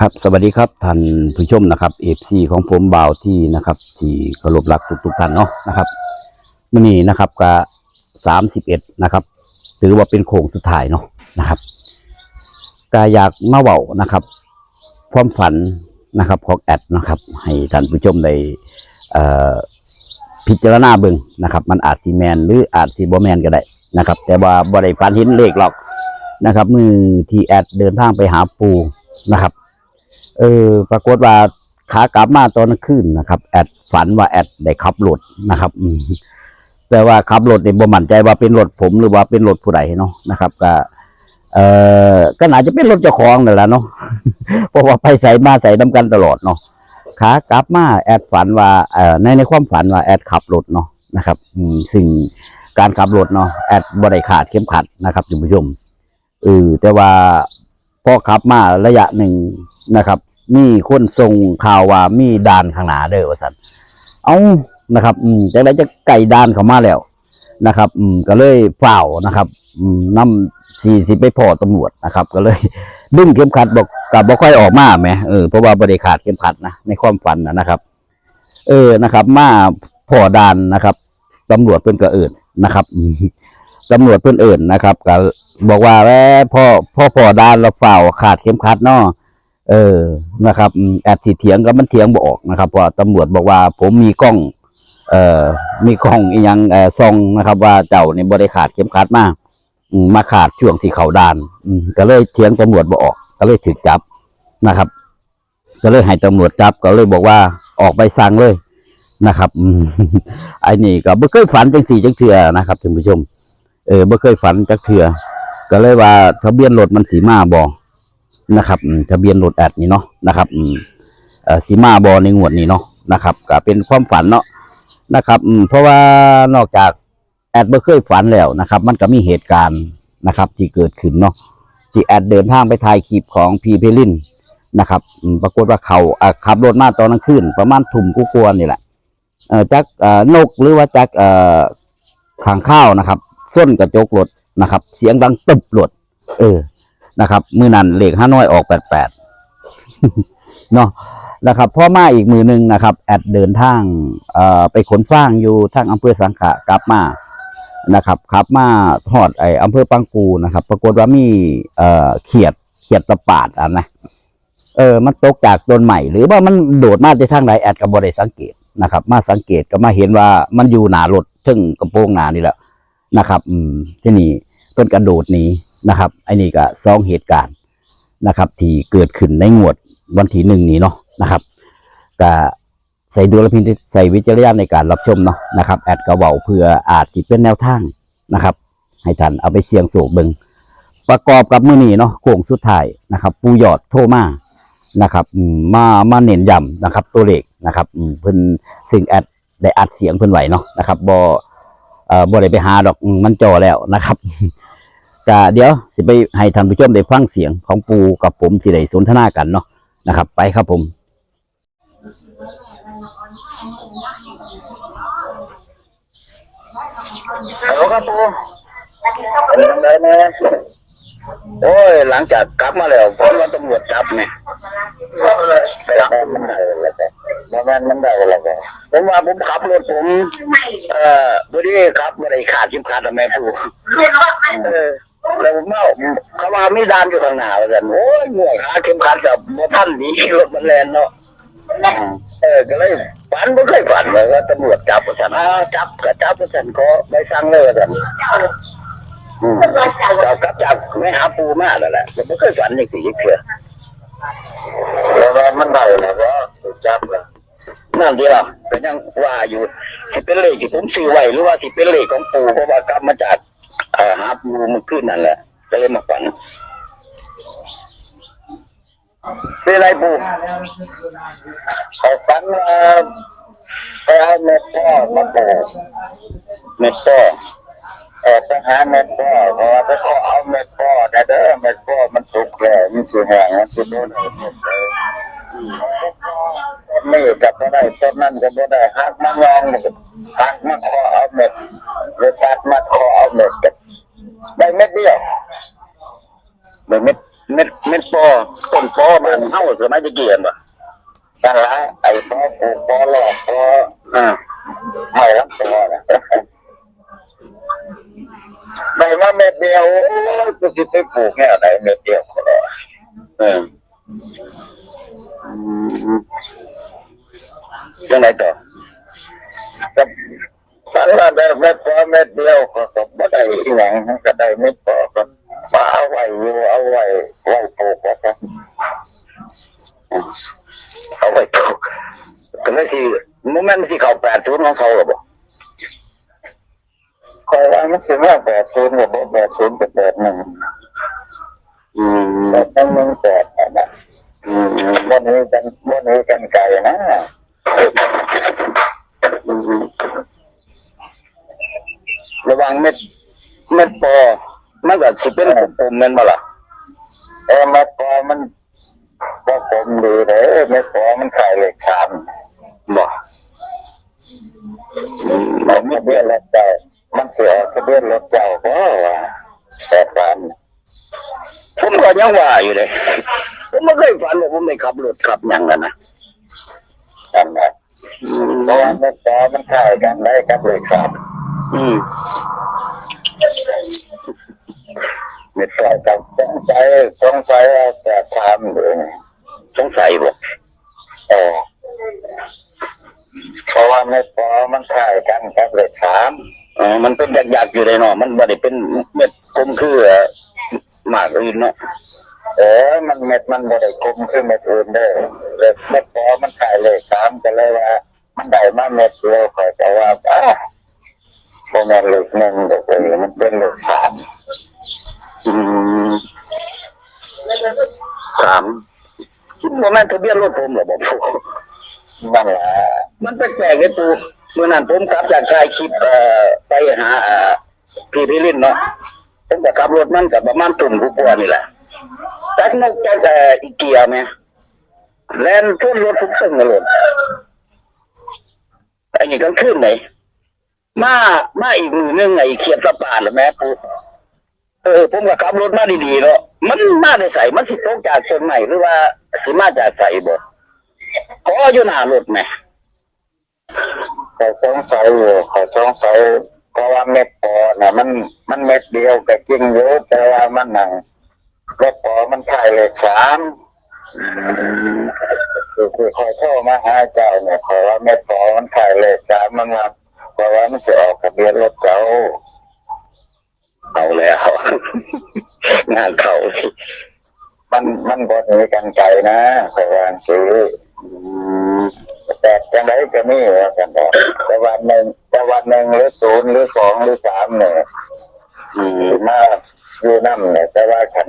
นะครับสวัสดีครับท่านผู้ชมนะครับเอฟซีของผมบ่าวที่นะครับที่เคารพรักทุกทุกๆท่านเนาะนะครับมื่อนี้นะครับก็สามสิบเอ็ดนะครับ ถือว่าเป็นโค้งสุดท้ายเนาะนะครับก็อยากมาเว้านะครับ ความฝันนะครับของแอดนะครับ ให้ท่านผู้ชมได้พิจารณาเบิ่งนะครับ มันอาจสีแมนหรืออาจสีบอแมนก็ได้นะครับ แต่ว่าบ่ได้ฝันห็นเลขหรอกนะครับมือที่แอดเดินทางไปหาปูนะครับ เออ ปรากฏว่าขากลับมาตอนกลางคืนนะครับ แอดฝันว่าแอดได้ขับรถนะครับแต่ว่าขับรถเนี่ยบ่มั่นใจว่าเป็นรถผมหรือว่าเป็นรถผู้ใดเนาะนะครับก็เออก็น่าจะเป็นรถเจ้าของนั่นแหละเนาะเพราะว่าไปใส่มาใส่น้ำกันตลอดเนาะขากลับมาแอดฝันว่าเออในในความฝันว่าแอดขับรถเนาะนะครับสิ่งการขับรถเนาะแอดบ่ได้ขาดเข็มขัดนะครับท่านผู้ชมเออแต่ว่าพอขับมาระยะหนึ่งนะครับ มีคนส่งข่าวว่ามีด่านข้างหน้าเด้อว่าสันเอานะครับ อืมจากนั้นจะไก่ด่านเข้ามาแล้วนะครับ อืมก็เลยเฝ้านะครับ อืมนำสี่สิบไปพอตำรวจนะครับ ก็เลยดึงเข็มขัดบอกกับบ่ค่อยออกมาแหมเออเพราะว่าบริขาดเข็มขัดนะในความฝันนะนะครับ เออนะครับ มาพอด่านนะครับตำรวจเพิ่อนก็เอิ่นนะครับอืมตำรวจเพิ่อนเอิ่นนะครับก็บอกว่าแหวพ่อพ่อพอด่านเราเฝ้าขาดเข็มขัดเนาะ เออนะครับแอบสิเถียงก็มันเถียงบอกนะครับเพราตำรวจบอกว่า ผมมีกล้อง เอ่อมีกล้องอีหยังเอ่อซองนะครับ ว่าเจ้าเนี่ยบริขาดเข็มขัดมากมาขาดช่วงที่เขาดานอืก็เลยเถียงตำรวจบอกก็เลยถูกจับนะครับ ก็เลยให้ตำรวจจับ ก็เลยบอกว่าออกใบสั่งเลยนะครับอืมไอ้นี่ก็บ่เคยฝันจังสี่จังเถื่อนะครับท่านผู้ชม เออบ่เคยฝันจักเถื่อก็เลยว่าทะเบียนรถมันสีมาบอก นะครับทะเบียนรถแอดนี่เนาะนะครับสีมาบอในงวดนี้เนาะนะครับก็เป็นความฝันเนาะนะครับเพราะว่านอกจากแอดเบ่เคยฝันแล้วนะครับ มันก็มีเหตุการณ์นะครับ ที่เกิดขึ้นเนาะที่แอดเดินทางไปถ่ายคลิปของพีเพลินนะครับปรากฏว่าเขาขับรถมาตอนกลางคืนประมาณทุ่มกูกวนนี่แหละจักนกหรือว่าจักเอ่อข้างข้าวนะครับ ส้นกระจกรถนะครับ เสียงดังตึบรถเออ นะครับมือนันเหลขห้าน้อยออกแปดแปดเนาะนะครับพ่อมาอีกมือหนึ่งนะครับ แอดเดินทางเอ่อไปขนฟางอยู่ทางอำเภอสังขะกลับมานะครับขับมาทอดไออำเภอปังกูนะครับ ปรากฏว่ามีเอ่อเขียดเขียดตะปาดอะนะเออมันตกจากต้นใหม่หรือว่ามันโดดมาจากทางไหนแอดกับบริสังเกตนะครับ มาสังเกตก็มาเห็นว่ามันอยู่หนารถทึ่งกระโปรงหนานี่แหละ นะครับ อืมที่นี่เพิ่นกระโดดหนีนะครับไอ้นี่ก็สองเหตุการณ์นะครับ ที่เกิดขึ้นในงวดวันที่หนึ่งนี้เนาะนะครับก็ใส่ดูลพินใส่วิจารณญาณในการรับชมเนาะนะครับแอดกระเบาเพื่ออาจสิเป็นแนวทางนะครับ ให้ท่านเอาไปเสี่ยงโศกเบิงประกอบกับมือนี้เนาะโค้งสุดท้ายนะครับ ปูยอดโทมานะครับมามาเน้นย้ำนะครับ ตัวเลขนะครับเพิ่นซึ่งแอดได้อัดเสียงเพิ่นไหวเนาะนะครับบ่ เอ่อบ่ได้ไปหาดอกอืมมันจ่อแล้วนะครับ ก็เดี๋ยวสิไปให้ท่านผู้ชมได้ฟังเสียงของปูกับผมที่ได้สนทนากันเนาะนะครับ ไปครับผม ฮัลโหลครับปูเป็นยังไงนะโอ้ย หลังจากกลับมาแล้วผมว่าตำรวจจับเนี่ยแต่มันได้แล้วแต่ มันมันได้แล้วแต่ผมว่าผมขับรถผม เอ่อพอดีครับไม่ได้ขาดเข็มขัดอะแม่ปูเออแล้วผมเอาเขาว่ามีด่านอยู่ข้างหน้าว่ากันโอ้ยเมื่อยหาเข็มขัดกับบ่ทันหนีรถมันแลนเนาะเออก็เลยฝันไม่เคยฝันเลยว่าตำรวจจับว่าฉันอ้าจับก็จับว่าฉันก็ใบสั่งเลยว่าฉันอืมจับกับจับไม่หาปูมากแล้วแหละไม่เคยฝันอย่างสี่เกือแล้วว่ามันได้แล้วก็จับแล้ว นั่นเดียวก็นยังว่าอยู่สิเป็นเลขที่ผมซื้อไว้หรือว่าสิเป็นเลขของปู่เพราะว่ากลับมาจากเอ่อหาปูมันขึ้นนั่นแหละก็เลยมาฝันเป็นไรปู่เขาฝันว่าไปเอาเม็ดพ่อมาปลูกเม็ดพ่อเออไปหาเม็ดพ่อเพราะว่าไปขอเอาเม็ดพ่อแต่เด้อเม็ดพ่อมันสุกแล้วมันสุแห้งมันสุโนเอาหมดเลย นนี้จับไม่ได้ต้นนั้นก็ไม่ได้หักมางองหักมาขอเอาเม็ดหรือตัดมาขอเอาเม็ดก็ได้เม็ดเดียวได้เม็ดเม็ดเม็ดปอต้นปอมันเฮาสมัยตะเกียนบ่นั่นละไอ้ปอปลูกปอหลอกปออ่าไม่รับปอนะได้มาเม็ดเดียวโอ้ยกูสิไปปลูกแนวไหนเม็ดเดียวก็ได้เออ จังไหนต่อกับฝันว่าได้เม็ดพอเม็ดเดียวก็ก็บ่ได้อีหยังก็ได้เม็ดพอก็มาเอาไว้อยู่เอาไว้ไว้ปลูกก็ซะเอาไว้ปลูกก็เลยสิมันมันสิเข้า80ของเขาหรอบ่คอยว่ามันสิมา80ก็บ่80ก็81อืมแล้วต้องมึงแปดนะอื มันี้กันบ่หนี้กันไกลนะระวังเม็ดเม็ดปอมันก็สิเป็นกลมๆแม่นบ่ล่ะเออเม็ดปอมันบ่กลมดีเด้อเม็ดปอมันขายเลขสามบ่อืมมันไม่เบี้ยรถเจ้ามันเสียทะเบียนรถเจ้าก็ว่าแปดสาม ผมก็ยังว่าอยู่เลย ผมไม่เคยฝันว่าผมได้ขับรถขับหยังนั่นนะนั่นแหละเพราะว่าเม็ดปอมันขายกันได้กับเลขสามอืมไม่ปล่อยกับสงสัยสงสัยว่าจะทำเลยสงสัยบ่เออเพราะว่าไม่พอมันถ่ายกันกับเลขสามอ๋อมันเป็นหยักๆอยู่เลยเนาะมันบ่ได้เป็นเม็ดกลมคือ หมากอื่นเนาะเออมันเม็ดมันบ่ได้กลมคือเม็ดอื่นเด้อเลขเม็ดพอมันถ่ายเลขสามก็เลยว่า มันได้มาเม็ดเดียวข่อยก็ว่าอ้าโมเมนเลขหนึ่งเด็กเลยมันเป็นเลขสามอืมสามโมเมนต์ทะเบียนรถผมเหรอบอกผมนั่นแหละมันแปลกๆเลยปูเมื่อนั้นผมกลับจากชายคลิปเออไปหาเออพี่พี่ลินเนาะ ผมก็ขับรถมันกับประมาณตุ่มผู้ป่วนี่แหละจักนกจักแต่อีเกียไหมแลนพุ่นรถทุกตึงเลยรถไอ้นี่กลางคืนไหนมามาอีกมือนึงไอ้เขียดตะปาดหรือแม่ปูเออผมก็ขับรถมาดีๆเนาะมันมาได้ใส่มันสิตกจากต้นไหนหรือว่าสิมาจากใส่บ่ก็อยู่หน้ารถแม่เขาสงสัยอยู่เขาสงสัย เพราะว่าเม็ดปอน่ะมันมันเม็ดเดียวก็จริงอยู่แต่ว่ามันหนังเม็ดปอมันขายเลขสามคือคือคอยโทรมาหาเจ้าเนี่ยขอว่าเม็ดปอมันขายเลขสามมันรับเพราะว่ามันจะออกทะเบียนรถเก่าเอาแล้ว งานเขามันมันบดมีกันไกลนะเพราะว่าซื้อ แต่จังไรก็มีว่าสันดอกแต่วันหนึ่งแต่วันหนึ่งหรือศูนย์หรือสองหรือสามเนี่ยอืมมาอยู่นั่นเนี่ย แต่ว่าคัน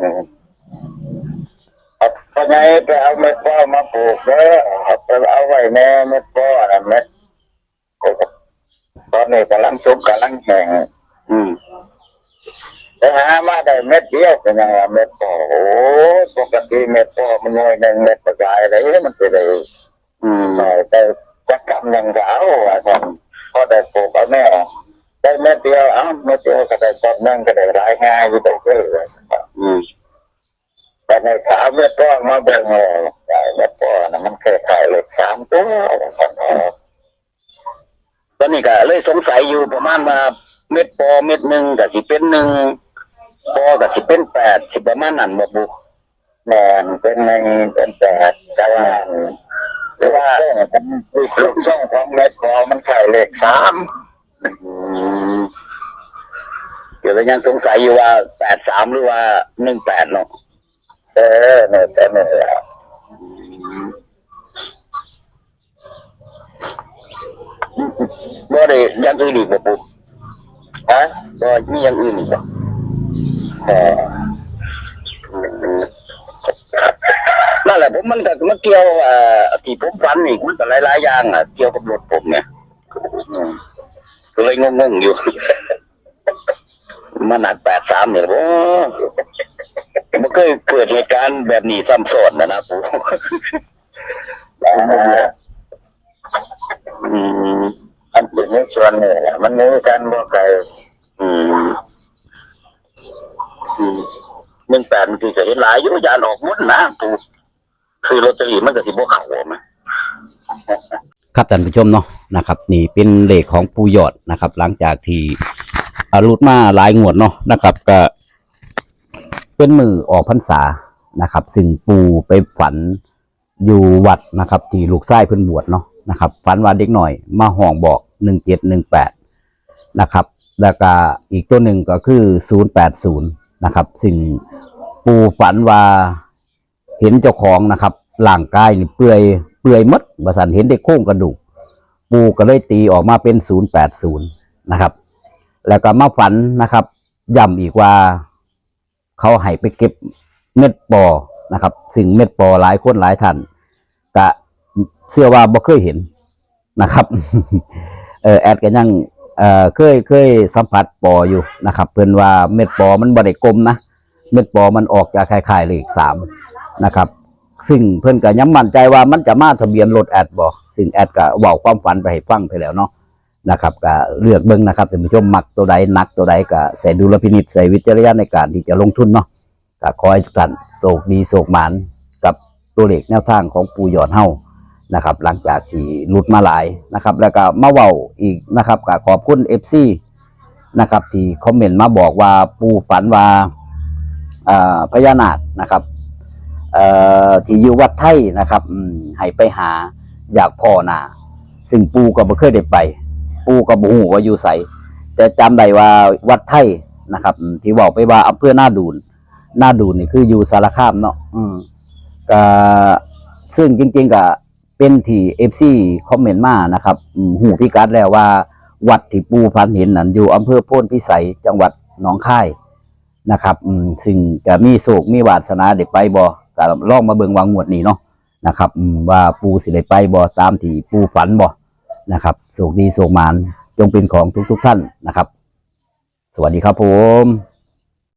เอาเพราะไงไปเอาเม็ดป้อมาปลูกเด้อเอาไปเอาไว้แม่เม็ดป้อนะเม็ดตอนนี้กำลังซุกกำลังแห้งอืมไปหามาได้เม็ดเดียวเป็นยังไงเม็ดพอโอ้ปกติเม็ดพอมันน้อยหนึ่งเม็ดกระจายอะไรมันจะได้ อืมหน่อยแต่จะกำยังก็เอาอะสันพอได้ปลูกเอาแน่ได้เม็ดเดียวเอ้าเม็ดเดียวก็ได้ตอนนั่งก็ได้รายง่ายอยู่ตรงนี้เลยอืมแต่ในขาเม็ดพอมาแบ่งเลยเม็ดพอนะมันเคยขายเหล็กสามตัวสันตอนนี้ก็เลยสงสัยอยู่ประมาณว่าเม็ดปอเม็ดหนึ่งก็สิเป็นหนึ่งปอก็สิเป็นแปดสิประมาณนั้นบ่บุแม่นเป็นหนึ่งเป็นแปดแต่ว่า แต่ว่าเป็นลูกช่องของเม็ดปอมันใส่เลขสามเดี๋ยวเรายังสงสัยอยู่ว่าแปดสามหรือว่าหนึ่งแปดเนาะเออเนี่ยแต่เนี่ยแหละบ่ได้อยังอื่นอีกบ่ปุ๊ฮะบ่มีอยังอื่นอีกบ่เออ นั่นแหละผมมันก็มันเกี่ยวเอ่อที่ผมฝันอีกมันก็หลายๆอย่างอะเกี่ยวกับรถผมเนี่ยก็เลยงงๆอยู่มาหนักแปดสามเนี่ยโอ้มันเคยเกิดเหตุการณ์แบบนี้ซ้ำซ้อนนะนะปู่อืมอันเป็นในส่วนนี่แหละมันมีการบอกไก่อืมอืมหนึ่งแปดมันคือจะเห็นหลายอยุยานออกหมุดนะปู คือลอตเตอรี่มันก็สิบ่เข้าไหมครับท่านผู้ชมเนาะนะครับ นี่เป็นเลขของปูยอดนะครับ หลังจากที่อารุดมาหลายงวดเนาะนะครับ ก็ เป็นมือออกพรรษานะครับ ซึ่งปูไปฝันอยู่วัดนะครับ ที่ลูกไส้เพิ่นบวชเนาะนะครับ ฝันว่าเด็กหน่อย มาห้องบอกหนึ่งเจ็ดหนึ่งแปดนะครับ แล้วก็อีกตัวหนึ่งก็คือศูนย์แปดศูนย์นะครับ ซึ่งปูฝันว่าเห็นเจ้าของนะครับ ร่างกายนี่เปื่อยเปื่อยมดบสันเห็นได้โครงกระดูก ปูก็เลยตีออกมาเป็นศูนย์แปดศูนย์นะครับ แล้วก็มาฝันนะครับย้ำอีกว่า เขาให้ไปเก็บเม็ดปอนะครับ สิ่งเม็ดปอหลายคนหลายท่านก็เชื่อว่าบ่เคยเห็นนะครับเออแอดก็ยังเอ่อเคยเคยสัมผัสปออยู่นะครับ เพิ่อนว่าเม็ดปอมันบ่ได้กลมนะเม็ดปอมันออกจากคล้ายๆเลขสามนะครับ ซึ่งเพิ่อนก็ย้ำมั่นใจว่ามันจะมาทะเบียนรถแอดบ่ซึ่งแอดก็เว้าความฝันไปให้ฟังไปแล้วเนาะนะครับก็เลือกเบิ่งนะครับท่านผู้ชมมักตัวใดนักตัวใดก็ใส่ดูลพินิจใส่วิจารณญาณในการที่จะลงทุนเนาะก็ขอให้ทุกท่านโศกดีโศกหมานกับตัวเลขแนวทางของปูหยอดเฮานะครับ หลังจากที่หลุดมาหลายนะครับ แล้วก็มาเว้าอีกนะครับก็ขอบคุณ FC นะครับที่คอมเมนต์มาบอกว่าปูฝันว่าอ่าพญานาคนะครับ ที่อยู่วัดไทยนะครับอืมให้ไปหาอยากพ่อนาซึ่งปูก็บ่เคยได้ไป ปูกับบูฮูว่าอยู่ใสจะจำได้ว่าวัดไทยนะครับ ที่บอกไปว่าอำเภอหน้าดูนหน้าดูนนี่คืออยู่สารคามเนาะอืมก็ซึ่งจริงๆก็เป็นที่เอฟซีคอมเมนต์มานะครับหูพิกัดแล้วว่า วัดที่ปูพันเห็นนั่นอยู่อำเภอโพ้นพิสัยจังหวัดหนองคายนะครับซึ่งจะมีโศกมีวาสนาได้ไปบ่ ก็ลองมาเบิ่งวางงวดนี้เนาะนะครับว่าปูสิได้ไปบ่ตามที่ปูฝันบ่นะครับโชคดีโชคมานจงเป็นของทุกๆท่านนะครับ สวัสดีครับผม